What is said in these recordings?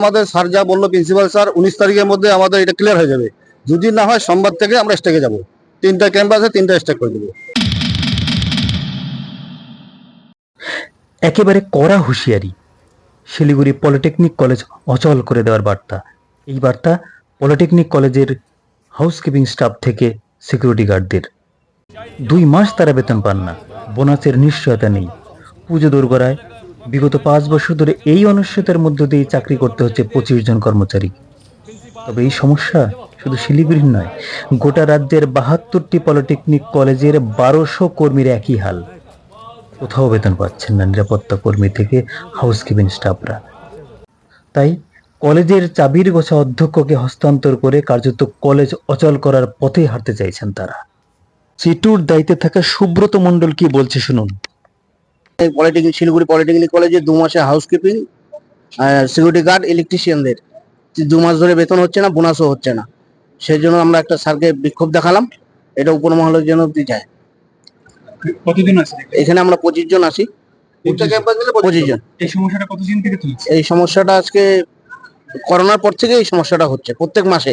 আমাদের স্যার যা বলল প্রিন্সিপাল স্যার, উনিশ তারিখের মধ্যে আমাদের এটা ক্লিয়ার হয়ে যাবে। যদি না হয় সোমবার থেকে আমরা স্টেকে যাব। তিনটা ক্যাম্প আছে তিনটা স্টেক করে দেবো। একেবারে কড়া হুঁশিয়ারি। শিলিগুড়ি পলিটেকনিক কলেজ অচল করে দেওয়ার বার্তা। এই বার্তা পলিটেকনিক কলেজের হাউসকিপিং স্টাফ থেকে সিকিউরিটি গার্ডদের দুই মাস তারা বেতন পান না। বোনাসের নিশ্চয়তা নেই। পুজো দোরগোড়ায় বিগত পাঁচ বছর ধরে এই অনিশ্চয়তার মধ্য দিয়ে চাকরি করতে হচ্ছে পঁচিশ জন কর্মচারী। তবে এই সমস্যা শুধু শিলিগুড়ির নয়, গোটা রাজ্যের বাহাত্তরটি পলিটেকনিক কলেজের বারোশো কর্মীর একই হাল। কোথাও বেতন পাচ্ছেন না নিরাপত্তা কর্মী থেকে হাউসকিপিং স্টাফরা। তাই কলেজের চাবির গোছা অধ্যক্ষকে হস্তান্তর করে কার্যত কলেজ অচল করার পথে হাঁটতে চাইছেন তারা। চিটুর দায়িত্বে থাকা সুব্রত মণ্ডল কি বলছে শুনুন। পলিটেকনিক শিলিগুড়ি পলিটেকনিক কলেজে দু মাসে হাউসকিপিং সিকিউরিটি গার্ড ইলেকট্রিশিয়ানদের দু মাস ধরে বেতন হচ্ছে না বোনাসও হচ্ছে না। সেই জন্য আমরা একটা স্যারকে বিক্ষোভ দেখালাম। এটা উপর মহলের জন্য দিতে চাই কতদিন আছে এখানে আমরা পঁচিশ জন আছি। পঁচিশ জন। এই সমস্যাটা কতদিন থেকে চলছে? এই সমস্যাটা আজকে করোনার পর থেকে এই সমস্যাটা হচ্ছে প্রত্যেক মাসে।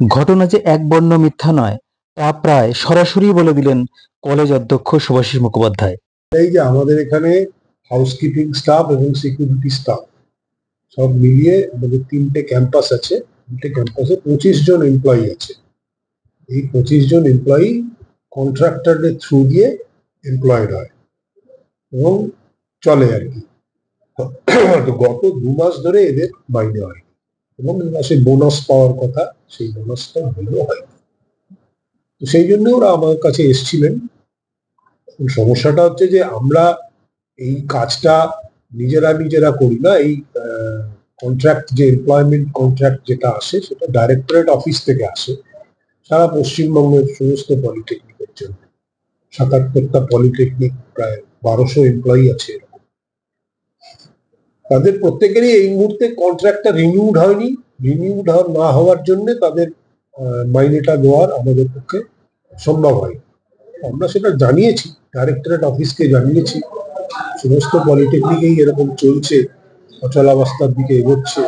ঘটনা যে এক বর্ণ মিথ্যা নয় তা প্রায় সরাসরি বলে দিলেন কলেজ অধ্যক্ষ শুভাশিস মুখোপাধ্যায়। এই যে আমাদের এখানে হাউসকিপিং স্টাফ এবং সিকিউরিটি স্টাফ সব মিলিয়ে আমাদের তিনটে ক্যাম্পাস আছে। তিনটে ক্যাম্পাসে পঁচিশ জন এমপ্লয়ি আছে। এই পঁচিশ জন এমপ্লয়ি কন্ট্রাক্টরদের থ্রু দিয়ে এমপ্লয়েড হয় এবং চলে আর কি। তো গত দু মাস ধরে এদের মাইনে হয় এবং এই মাসে বোনাস পাওয়ার কথা, সেই বোনাসটা হলেও হয়। তো সেই জন্য ওরা আমার কাছে এসছিলেন। সমস্যাটা হচ্ছে যে আমরা এই কাজটা নিজেরা নিজেরা করি না। এই কন্ট্রাক্ট যে এমপ্লয়মেন্ট কন্ট্রাক্ট যেটা আসে সেটা ডাইরেক্টরেট অফিস থেকে আসে। সারা পশ্চিমবঙ্গের সমস্ত পলিটেকনিকের জন্য। সাতাত্তরটা পলিটেকনিক প্রায় বারোশো এমপ্লয়ি আছে এরকম। তাদের প্রত্যেকেরই এই মুহূর্তে কন্ট্রাক্টটা রিনিউড হয়নি। রিনিউড না হওয়ার জন্য তাদের মাইনেটা দেওয়ার আমাদের পক্ষে সম্ভব হয় আমরা সেটা জানিয়েছি ডাইরেক্টরেট অফিসকে জানিয়েছি। সমস্ত পলিটেকনিকেই এরকম চলছে অচলাবস্থার দিকে এগোচ্ছে।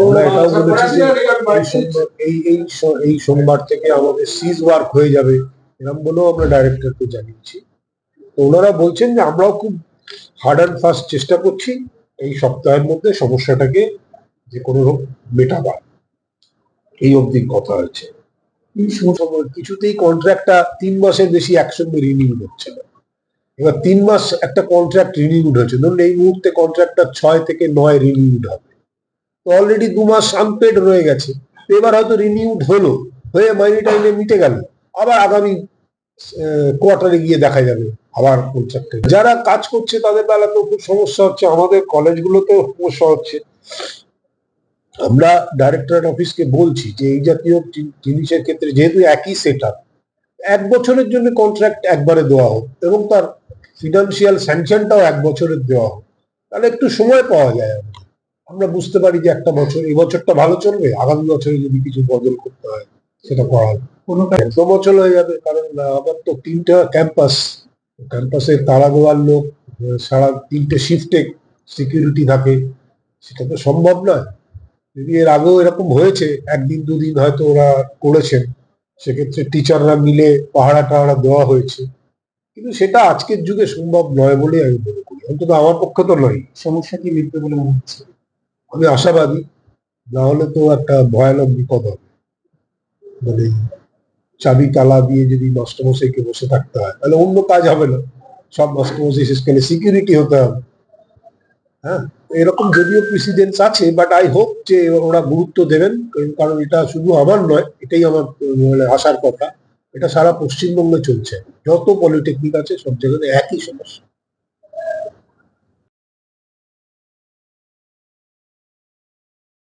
আমরা এটাও বলেছি যে এই এই এই সোমবার থেকে আমাদের সিজ ওয়ার্ক হয়ে যাবে এরকম বলেও আমরা ডাইরেক্টরকে জানিয়েছি। তো ওনারা বলছেন যে আমরাও খুব হার্ড অ্যান্ড ফাস্ট চেষ্টা করছি, এই সপ্তাহের মধ্যে সমস্যাটাকে যে কোনো মেটাবার। এই অবধি কথা হয়েছে। কিছুতেই কন্ট্রাক্টটা তিন মাসের বেশি একসঙ্গে রিনিউড হচ্ছে না এবার তিন মাস একটা কন্ট্রাক্ট রিনিউড হয়েছে। ধরুন এই মুহূর্তে কন্ট্রাক্টটা ছয় থেকে নয় রিনিউড হবে। তো অলরেডি দু মাস আনপেড রয়ে গেছে। তো এবার হয়তো রিনিউড হলো, হয়ে মাইনে টাইমে মিটে গেল। আবার আগামী কোয়ার্টারে গিয়ে দেখা যাবে আবার কন্ট্রাক্টে যারা কাজ করছে তাদের বেলাতেও খুব সমস্যা হচ্ছে। আমাদের কলেজগুলোতেও সমস্যা হচ্ছে। আমরা ডাইরেক্টরেট অফিসকে বলছি যে এই জাতীয় জিনিসের ক্ষেত্রে যেহেতু একই সেট এক বছরের জন্য কন্ট্রাক্ট একবারে দেওয়া হোক এবং তার ফিনান্সিয়াল স্যাংশনটাও এক বছরের দেওয়া হোক তাহলে একটু সময় পাওয়া যায় আমরা বুঝতে পারি যে একটা বছর এই বছরটা ভালো চলবে আগামী বছরে যদি কিছু বদল করতে হয় সেটা করা হবে কোনো অচল হয়ে যাবে কারণ আমার তো তিনটা ক্যাম্পাস ক্যাম্পাসে তালা দেওয়ার লোক সারা তিনটে শিফটে সিকিউরিটি থাকে সেটা তো সম্ভব নয়। যদি এর আগেও এরকম হয়েছে, একদিন দুদিন হয়তো ওরা করেছেন, সেক্ষেত্রে টিচাররা মিলে পাহারা টাহারা দেওয়া হয়েছে। কিন্তু সেটা আজকের যুগে সম্ভব নয় বলে আমি মনে করি। অন্তত আমার পক্ষে তো নয়। সমস্যা কি মিটবে বলে মনে হচ্ছে? আমি আশাবাদী, না হলে তো একটা ভয়ানক বিপদ হবে। মানে চাবি, তালা দিয়ে যদি মাস্টারমশাইকে বসে থাকতে হয়, তাহলে অন্য কাজ হবে না। সব মাস্টারমশাই শেষকালে সিকিউরিটি হতে হবে। হ্যাঁ? এরকম যদিও প্রেসিডেন্স আছে বাট আই হোপ যে ওরা গুরুত্ব দেবেন, কারণ- এটা শুধু আমার নয়, এটাই আমার আসার মানে আশার কথা। এটা সারা পশ্চিমবঙ্গে চলছে। যত পলিটেকনিক আছে, সব জায়গাতে একই সমস্যা।